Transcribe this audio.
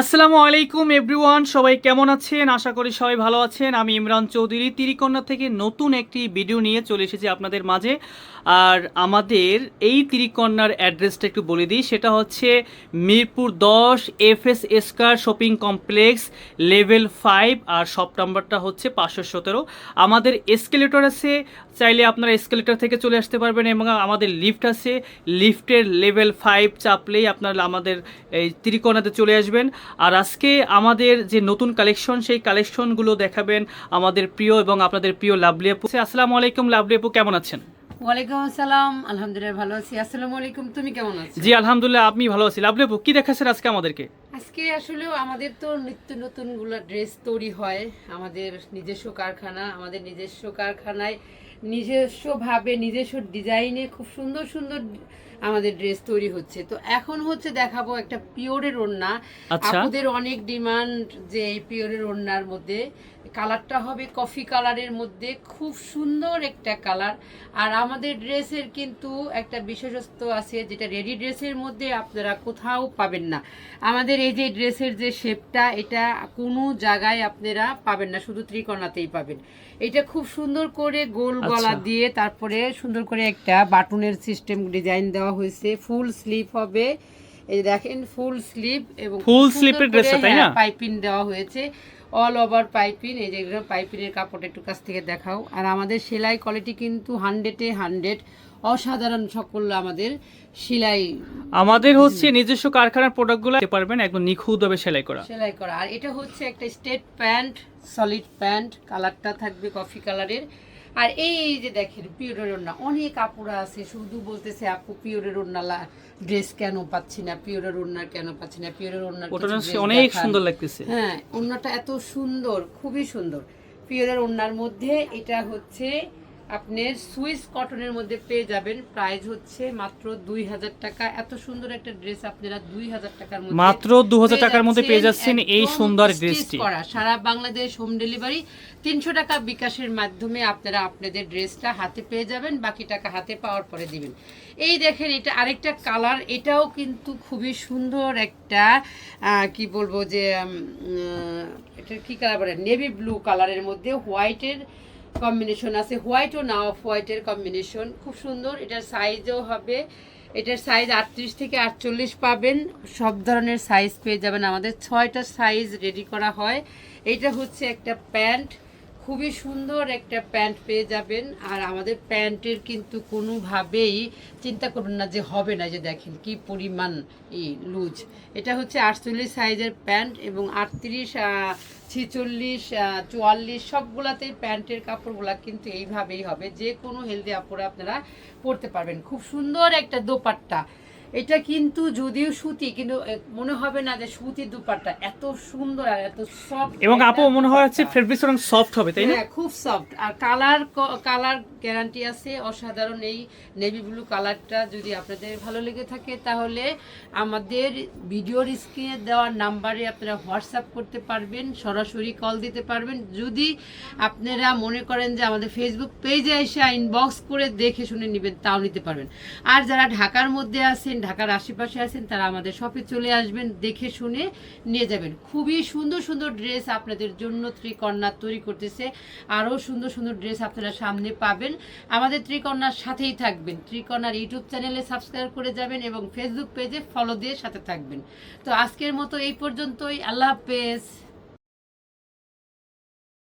আসসালামু আলাইকুম, এভরিওয়ান। সবাই কেমন আছেন? আশা করি সবাই ভালো আছেন। আমি ইমরান চৌধুরী। তিরিকন্যা থেকে নতুন একটি ভিডিও নিয়ে চলে এসেছি আপনাদের মাঝে। আর আমাদের এই তিরিকন্যার অ্যাড্রেসটা একটু বলে দিই। সেটা হচ্ছে মিরপুর দশ এফ এস এসকার শপিং কমপ্লেক্স লেভেল ফাইভ আর শপ নাম্বারটা হচ্ছে পাঁচশো সতেরো। আমাদের এসকেলেটর আছে চাইলে আপনারা এসকেলেটর থেকে চলে আসতে পারবেন এবং আমাদের লিফট আছে। লিফটের লেভেল ফাইভ চাপলেই আপনারা আমাদের এই ত্রিকোণাতে চলে আসবেন। আর আজকে আমাদের যে নতুন কালেকশন সেই কালেকশনগুলো দেখাবেন আমাদের প্রিয় এবং আপনাদের প্রিয় লাভলি আপু। আসসালামু আলাইকুম লাভলি আপু কেমন আছেন? ওয়ালাইকুম আসসালাম আলহামদুলিল্লাহ ভালো আছি। আসসালামু আলাইকুম তুমি কেমন আছো? জি আলহামদুলিল্লাহ আপনি ভালো আছি। কি দেখাচ্ছেন আজকে আমাদেরকে? আজকে আসলে আমাদের তো নিত্য নতুনগুলো ড্রেস তৈরি হয়। আমাদের নিজস্ব কারখানা আমাদের নিজস্ব কারখানায় নিজস্ব ভাবে নিজস্ব ডিজাইনে খুব সুন্দর সুন্দর আমাদের ড্রেস তৈরি হচ্ছে। তো এখন হচ্ছে দেখাবো একটা পিওরের ওড়না আচ্ছা। আপুদের অনেক ডিমান্ড যে এই পিওরের ওড়নার মধ্যে। কালারটা হবে কফি কালারের মধ্যে খুব সুন্দর একটা কালার আর আমাদের ড্রেসের কিন্তু একটা বিশেষত্ব আছে যেটা রেডি ড্রেসের মধ্যে আপনারা কোথাও পাবেন না। আমাদের এই যে ড্রেসের যে শেপটা এটা কোনো জায়গায় আপনারা পাবেন না শুধু ত্রিকোণাতেই পাবেন। এটা খুব সুন্দর করে গোল গলা আচ্ছা। দিয়ে তারপরে সুন্দর করে একটা বাটনের সিস্টেম ডিজাইন দেওয়া হয়েছে। ফুল স্লিভ হবে। এই দেখেন ফুল স্লিভ এবং এর করে, dress-টা, তাই না? হ্যাঁ, পাইপিং দেওয়া হয়েছে। অল ওভার পাইপিং এই যে পাইপিনের কাপড় একটু কাছ থেকে দেখাও। আর আমাদের সেলাই কোয়ালিটি কিন্তু হান্ড্রেডে হান্ড্রেড অসাধারণ সকল আমাদের সেলাই। আমাদের হচ্ছে নিজস্ব কারখানার প্রোডাক্টগুলো পারবেন একদম নিখুঁতভাবে সেলাই করা। সেলাই করা। আর এটা হচ্ছে একটা স্টেট প্যান্ট সলিড প্যান্ট কালারটা থাকবে কফি কালারের আর এই যে দেখেন পিওরের ওড়না অনেক আপুরা আছে শুধু বলতেছে আপু পিওরের ওড়না ড্রেস কেন পাচ্ছি না পিওরের ওড়না কেন পাচ্ছি না পিওরের ওড়না অনেক সুন্দর লাগতেছে। হ্যাঁ ওড়নাটা এত সুন্দর খুবই সুন্দর। পিওরের ওড়নার মধ্যে এটা হচ্ছে আপনার সুইস কটনের মধ্যে পেয়ে যাবেন। প্রাইস হচ্ছে মাত্র দুই হাজার টাকা। এত সুন্দর একটা ড্রেস আপনারা দুই হাজার টাকার মধ্যে মাত্র 2000 টাকার মধ্যে পেয়ে যাচ্ছেন। এই সুন্দর ড্রেসটি। করা। সারা বাংলাদেশ হোম ডেলিভারি। তিনশো টাকা বিকাশের মাধ্যমে আপনারা আপনাদের ড্রেসটা হাতে পেয়ে যাবেন। বাকি টাকা হাতে পাওয়ার পরে দিবেন। এই দেখেন এটা আরেকটা কালার। এটাও কিন্তু খুবই সুন্দর একটা কি বলব যে এটা কি কালার বলে? নেভি ব্লু কালারের মধ্যে হোয়াইটের কম্বিনেশন আছে হোয়াইট ও না অফ হোয়াইটের কম্বিনেশন খুব সুন্দর, এটার সাইজও হবে, এটার সাইজ আটত্রিশ থেকে আটচল্লিশ পাবেন, সব ধরনের সাইজ পেয়ে যাবেন, আমাদের ছয়টা সাইজ রেডি করা হয় এটা হচ্ছে একটা প্যান্ট খুবই সুন্দর একটা প্যান্ট পেয়ে যাবেন। আর আমাদের প্যান্টের কিন্তু কোনোভাবেই চিন্তা করবেন না যে হবে না যে দেখেন কি পরিমাণ এই লুজ। এটা হচ্ছে আটচল্লিশ সাইজের প্যান্ট এবং আটত্রিশ ছিচল্লিশ চুয়াল্লিশ, সবগুলাতেই প্যান্টের কাপড়গুলা কিন্তু এইভাবেই হবে। যে কোনো হেলদি কাপড় আপনারা পরতে পারবেন। খুব সুন্দর একটা দোপাট্টা। এটা কিন্তু যদিও সুতি কিন্তু মনে হবে না যে সুতির দুপাট্টা। এত সুন্দর আর এত সফট এবং আপু মনে হয় হচ্ছে ফেব্রিক্স অনেক সফট হবে তাই না? হ্যাঁ খুব সফট আর কালার কালার গ্যারান্টি আছে, অসাধারণ এই নেভি ব্লু কালারটা যদি আপনাদের ভালো লেগে থাকে তাহলে আমাদের ভিডিওর স্ক্রিনে দেওয়ার নাম্বারে আপনারা হোয়াটসঅ্যাপ করতে পারবেন, সরাসরি কল দিতে পারবেন। যদি আপনারা মনে করেন যে আমাদের ফেসবুক পেজে এসে ইনবক্স করে দেখে শুনে নেবেন, তাও নিতে পারবেন। আর যারা ঢাকার মধ্যে আছেন, ঢাকার আশেপাশে আছেন, তারা আমাদের শপে চলে আসবেন, দেখে শুনে নিয়ে যাবেন। খুবই সুন্দর সুন্দর ড্রেস আপনাদের জন্য ত্রিকন্যা তৈরি করতেছে। আরও সুন্দর সুন্দর ড্রেস আপনারা সামনে পাবেন। আমাদের ত্রিকর্ণার সাথেই থাকবেন। ত্রিকর্ণার ইউটিউব চ্যানেলে সাবস্ক্রাইব করে যাবেন এবং ফেসবুক পেজে ফলো দিয়ে সাথে থাকবেন। তো আজকের মতো এই পর্যন্তই। আল্লাহ হাফেজ।